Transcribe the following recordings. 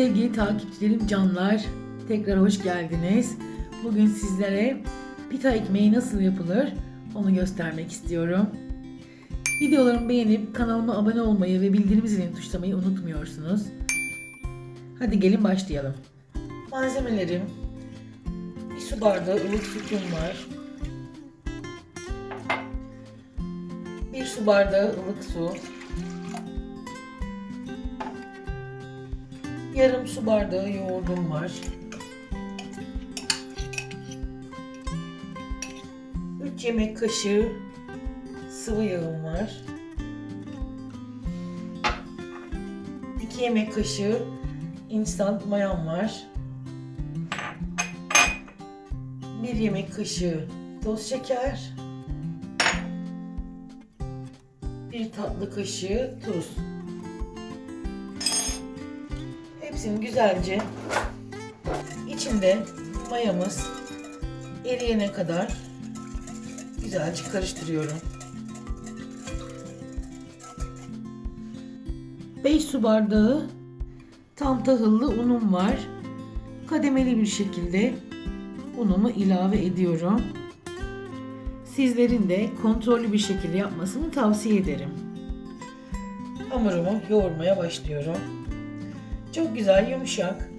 Sevgili takipçilerim canlar, tekrar hoş geldiniz. Bugün sizlere pita ekmeği nasıl yapılır onu göstermek istiyorum. Videolarımı beğenip kanalıma abone olmayı ve bildirim zilini tuşlamayı unutmuyorsunuz. Hadi gelin başlayalım. Malzemelerim bir su bardağı ılık sütüm var. Bir su bardağı ılık su. Yarım su bardağı yoğurdum var. 3 yemek kaşığı sıvı yağım var. 2 yemek kaşığı instant mayam var. 1 yemek kaşığı toz şeker. 1 tatlı kaşığı tuz. Hepsini güzelce içinde mayamız eriyene kadar güzelce karıştırıyorum. 5 su bardağı tam tahıllı unum var. Kademeli bir şekilde unumu ilave ediyorum. Sizlerin de kontrollü bir şekilde yapmasını tavsiye ederim. Hamurumu yoğurmaya başlıyorum. Çok güzel, yumuşak,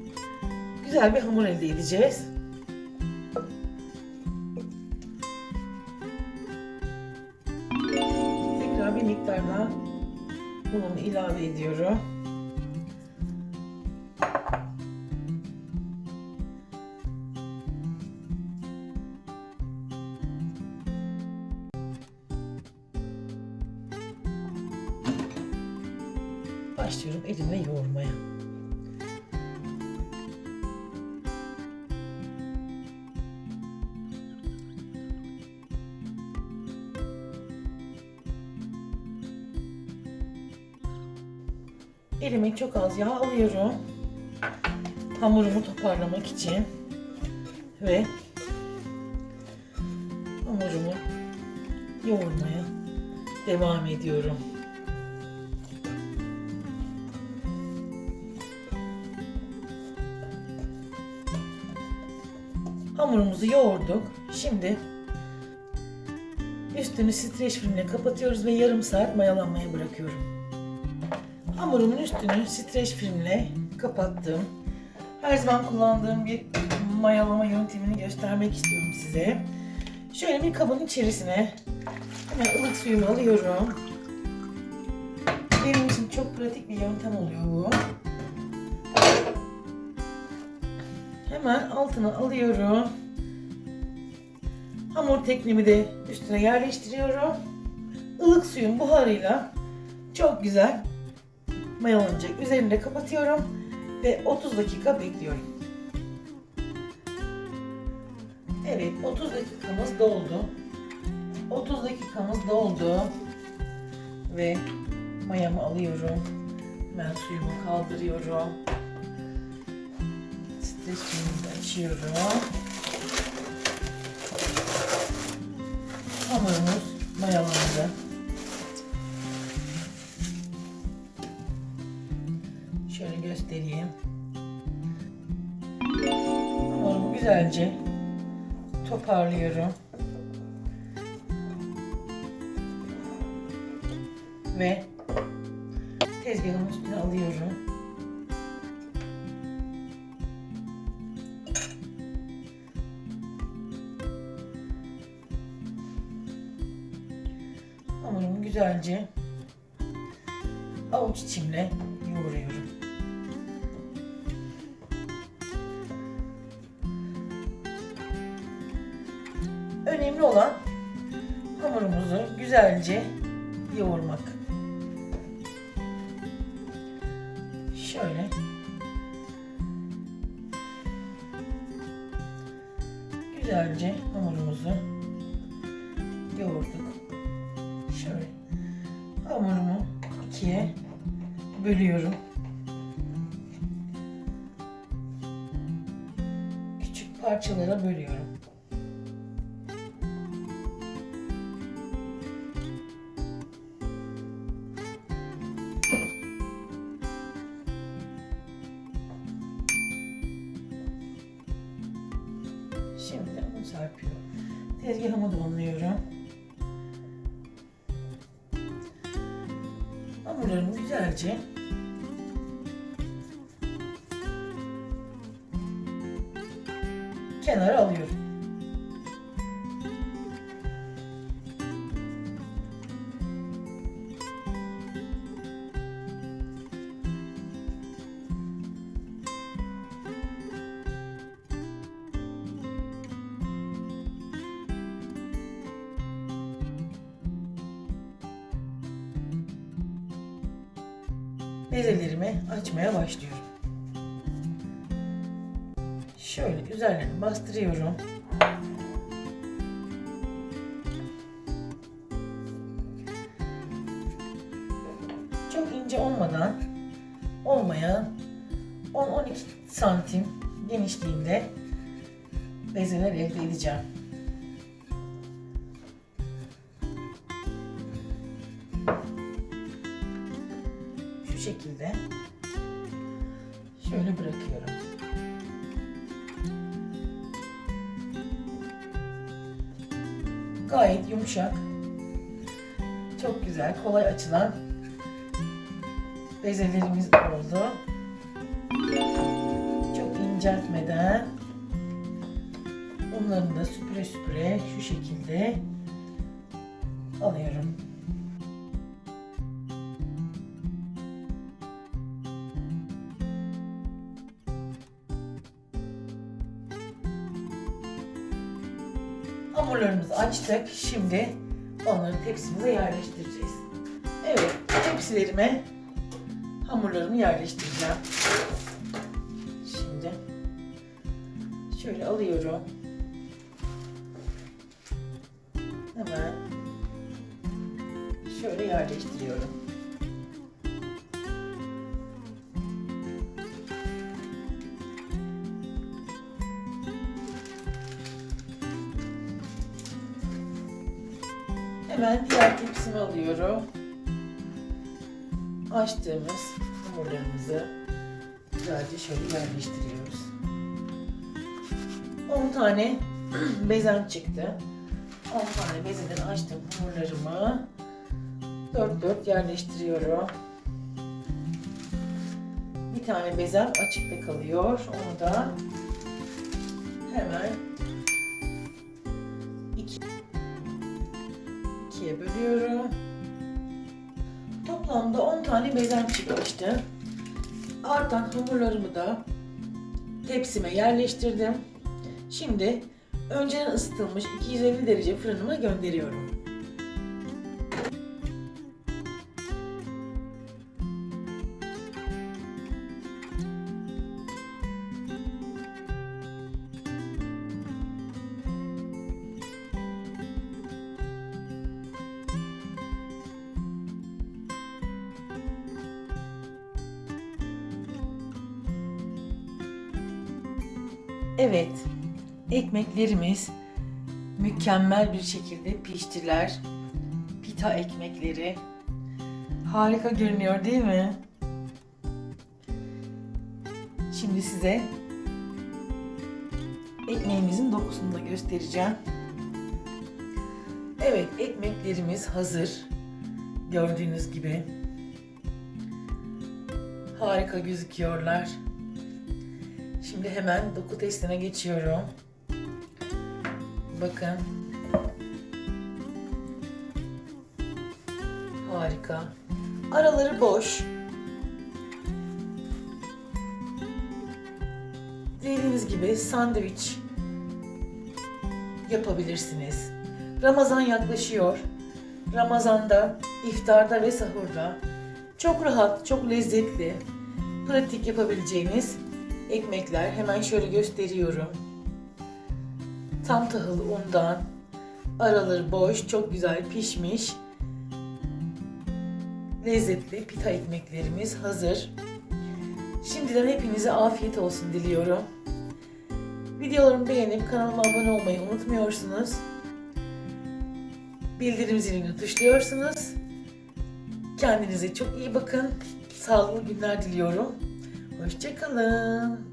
güzel bir hamur elde edeceğiz. Tekrar bir miktar daha unumu ilave ediyorum. Başlıyorum elimle yoğurmaya. Elime çok az yağ alıyorum. Hamurumu toparlamak için ve hamurumu yoğurmaya devam ediyorum. Hamurumuzu yoğurduk. Şimdi üstünü streç filmle kapatıyoruz ve yarım saat mayalanmaya bırakıyorum. Hamurumun üstünü streç filmle kapattım. Her zaman kullandığım bir mayalama yöntemini göstermek istiyorum size. Şöyle bir kabın içerisine hemen ılık suyumu alıyorum. Benim için çok pratik bir yöntem oluyor bu. Hemen altına alıyorum. Hamur teknemi de üstüne yerleştiriyorum. Ilık suyun buharıyla çok güzel mayalanacak. Üzerini de kapatıyorum ve 30 dakika bekliyorum. Evet 30 dakikamız doldu. 30 dakikamız doldu. Ve mayamı alıyorum. Ben suyumu kaldırıyorum. Streç filmini açıyorum. Hamurumuz mayalandı. Şöyle göstereyim. Hamurumu güzelce toparlıyorum. Ve tezgahın üstüne alıyorum. Hamurumu güzelce avuç içimle yoğuruyorum. Önemli olan hamurumuzu güzelce yoğurmak. Şöyle. Güzelce hamurumuzu yoğurduk. Şöyle. Hamurumu ikiye bölüyorum. Küçük parçalara bölüyorum. Un serpiyorum. Tezgahımı da unluyorum. Hamurlarımı güzelce kenara alıyorum. Bezelerimi açmaya başlıyorum. Şöyle üzerlerini bastırıyorum. Çok ince olmadan olmayan 10-12 santim genişliğinde bezeler elde edeceğim. Şekilde şöyle bırakıyorum. Gayet yumuşak. Çok güzel, kolay açılan bezelerimiz oldu. Çok inceltmeden bunları da süpüre süpüre şu şekilde alıyorum. Hamurlarımızı açtık. Şimdi onları tepsimize yerleştireceğiz. Evet, tepsilerime hamurlarımı yerleştireceğim. Şimdi şöyle alıyorum. Hemen şöyle yerleştiriyorum. Hemen diğer tepsimi alıyorum. Açtığımız hamurlarımızı güzelce şöyle yerleştiriyoruz. 10 tane bezem çıktı. 10 tane bezeden açtığım hamurlarımı dört dört yerleştiriyorum. Bir tane bezem açıkta kalıyor. Onu da hemen ikiye bölüyorum. Toplamda 10 tane bezem çıkmıştı. Artan hamurlarımı da tepsime yerleştirdim. Şimdi önceden ısıtılmış 250 derece fırınıma gönderiyorum. Evet, ekmeklerimiz mükemmel bir şekilde piştiler. Pita ekmekleri. Harika görünüyor değil mi? Şimdi size ekmeğimizin dokusunu da göstereceğim. Evet, ekmeklerimiz hazır. Gördüğünüz gibi. Harika gözüküyorlar. Şimdi hemen doku testine geçiyorum. Bakın. Harika. Araları boş. Dediğiniz gibi sandviç yapabilirsiniz. Ramazan yaklaşıyor. Ramazanda, iftarda ve sahurda çok rahat, çok lezzetli, pratik yapabileceğiniz ekmekler. Hemen şöyle gösteriyorum. Tam tahıllı undan, araları boş, çok güzel pişmiş. Lezzetli pita ekmeklerimiz hazır. Şimdiden hepinize afiyet olsun diliyorum. Videolarımı beğenip kanalıma abone olmayı unutmuyorsunuz. Bildirim zilini tuşluyorsunuz. Kendinize çok iyi bakın. Sağlıklı günler diliyorum. Hoşçakalın.